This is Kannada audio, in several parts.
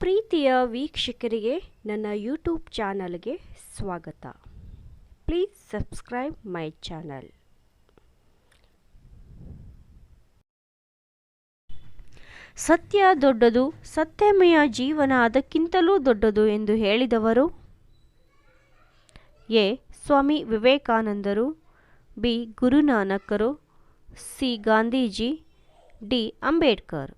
ಪ್ರೀತಿಯ ವೀಕ್ಷಕರಿಗೆ ನನ್ನ ಯೂಟ್ಯೂಬ್ ಚಾನಲ್ಗೆ ಸ್ವಾಗತ. Please subscribe my channel. ಸತ್ಯ ದೊಡ್ಡದು, ಸತ್ಯಮಯ ಜೀವನ ಅದಕ್ಕಿಂತಲೂ ದೊಡ್ಡದು ಎಂದು ಹೇಳಿದವರು ಎ. ಸ್ವಾಮಿ ವಿವೇಕಾನಂದರು, ಬಿ. ಗುರುನಾನಕರು, ಸಿ. ಗಾಂಧೀಜಿ, ಡಿ. ಅಂಬೇಡ್ಕರ್.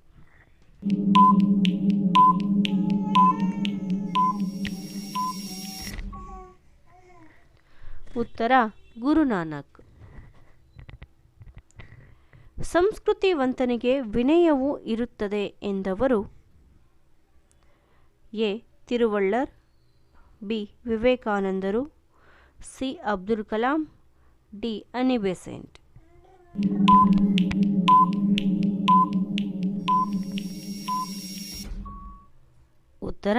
ಉತ್ತರ ಗುರುನಾನಕ್. ಸಂಸ್ಕೃತಿವಂತನಿಗೆ ವಿನಯವೂ ಇರುತ್ತದೆ ಎಂದವರು ಎ. ತಿರುವಳ್ಳರ್, ಬಿ. ವಿವೇಕಾನಂದರು, C. Abdul Kalam, D. Annie Besant. ಉತ್ತರ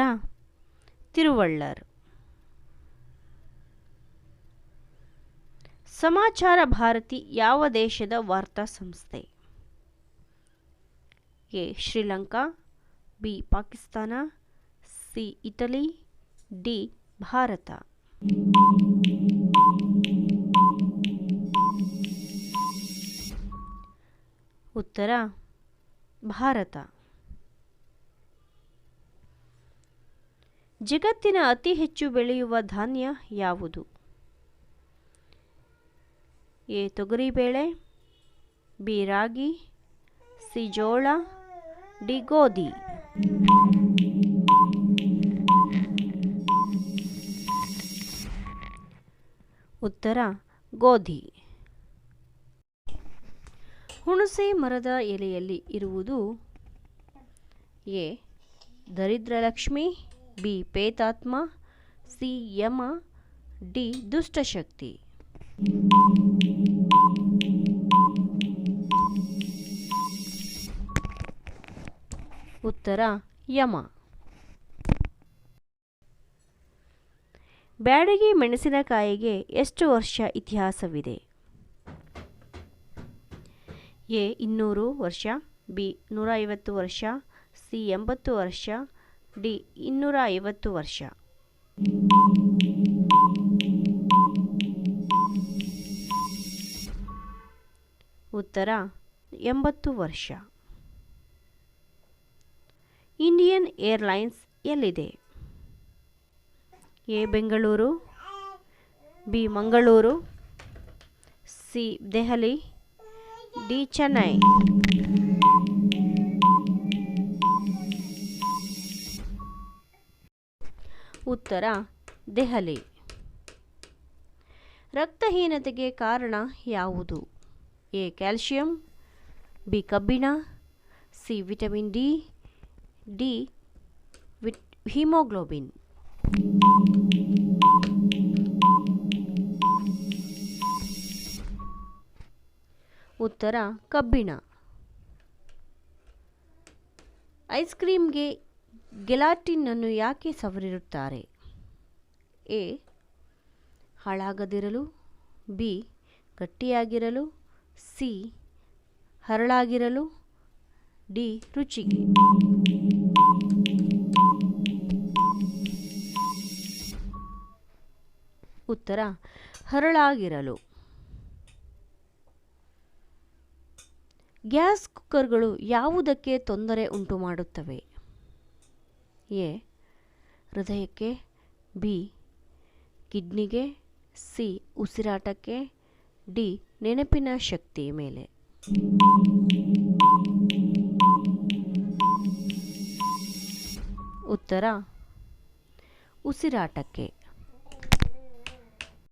ತಿರುವಳ್ಳರ್. ಸಮಾಚಾರ ಭಾರತಿ ಯಾವ ದೇಶದ ವಾರ್ತಾ ಸಂಸ್ಥೆ? A. Sri Lanka, B. Pakistan, C. Italy, D. Bharat. ಉತ್ತರ ಭಾರತ. ಜಗತ್ತಿನ ಅತಿ ಹೆಚ್ಚು ಬೆಳೆಯುವ ಧಾನ್ಯ ಯಾವುದು? ಎ ತೊಗರಿಬೇಳೆ ಬಿ ರಾಗಿ ಸಿ ಜೋಳ ಡಿ ಗೋಧಿ ಉತ್ತರ, ಗೋಧಿ. ಹುಣಸೆ ಮರದ ಎಲೆಯಲ್ಲಿ ಇರುವುದು ಎ. ದರಿದ್ರಲಕ್ಷ್ಮಿ, ಬಿ. ಪೇತಾತ್ಮ, ಸಿ. ಯಮ, ಡಿ. ದುಷ್ಟಶಕ್ತಿ. ಉತ್ತರ, ಯಮ. ಬ್ಯಾಡಗಿ ಮೆಣಸಿನಕಾಯಿಗೆ ಎಷ್ಟು ವರ್ಷ ಇತಿಹಾಸವಿದೆ? ಎ, ಇನ್ನೂರು ವರ್ಷ, ಬಿ ನೂರ ಐವತ್ತು ವರ್ಷ, ಸಿ, ಎಂಬತ್ತು ವರ್ಷ, ಡಿ ಇನ್ನೂರ ಐವತ್ತು ವರ್ಷ. ಉತ್ತರ, ಎಂಬತ್ತು ವರ್ಷ. ಇಂಡಿಯನ್ ಏರ್ಲೈನ್ಸ್ ಎಲ್ಲಿದೆ? A, Bengaluru, B, Mangaluru, C, Delhi, D, Chennai. ಉತ್ತರ, ದೆಹಲಿ. ರಕ್ತಹೀನತೆಗೆ ಕಾರಣ ಯಾವುದು? ಎ, ಕ್ಯಾಲ್ಶಿಯಂ, ಬಿ, ಕಬ್ಬಿಣ, ಸಿ, ವಿಟಮಿನ್ ಡಿ ಡಿ ವಿಟ್ ಹಿಮೋಗ್ಲೋಬಿನ್ ಉತ್ತರ, ಕಬ್ಬಿಣ. ಐಸ್ ಕ್ರೀಮ್ಗೆ ಗೆಲಾಟಿನನ್ನು ಯಾಕೆ ಸವರಿರುತ್ತಾರೆ? ಎ, ಹಾಳಾಗದಿರಲು. ಬಿ, ಗಟ್ಟಿಯಾಗಿರಲು. ಸಿ, ಹರಳಾಗಿರಲು. ಡಿ, ರುಚಿಗೆ. ಉತ್ತರ, ಹರಳಾಗಿರಲು. ಗ್ಯಾಸ್ ಕುಕ್ಕರ್ಗಳು ಯಾವುದಕ್ಕೆ ತೊಂದರೆ ಉಂಟು ಮಾಡುತ್ತವೆ ಎ, ಹೃದಯಕ್ಕೆ, ಬಿ, ಕಿಡ್ನಿಗೆ, ಸಿ, ಉಸಿರಾಟಕ್ಕೆ, ಡಿ, ನೆನಪಿನ ಶಕ್ತಿ ಮೇಲೆ. ಉತ್ತರ, ಉಸಿರಾಟಕ್ಕೆ.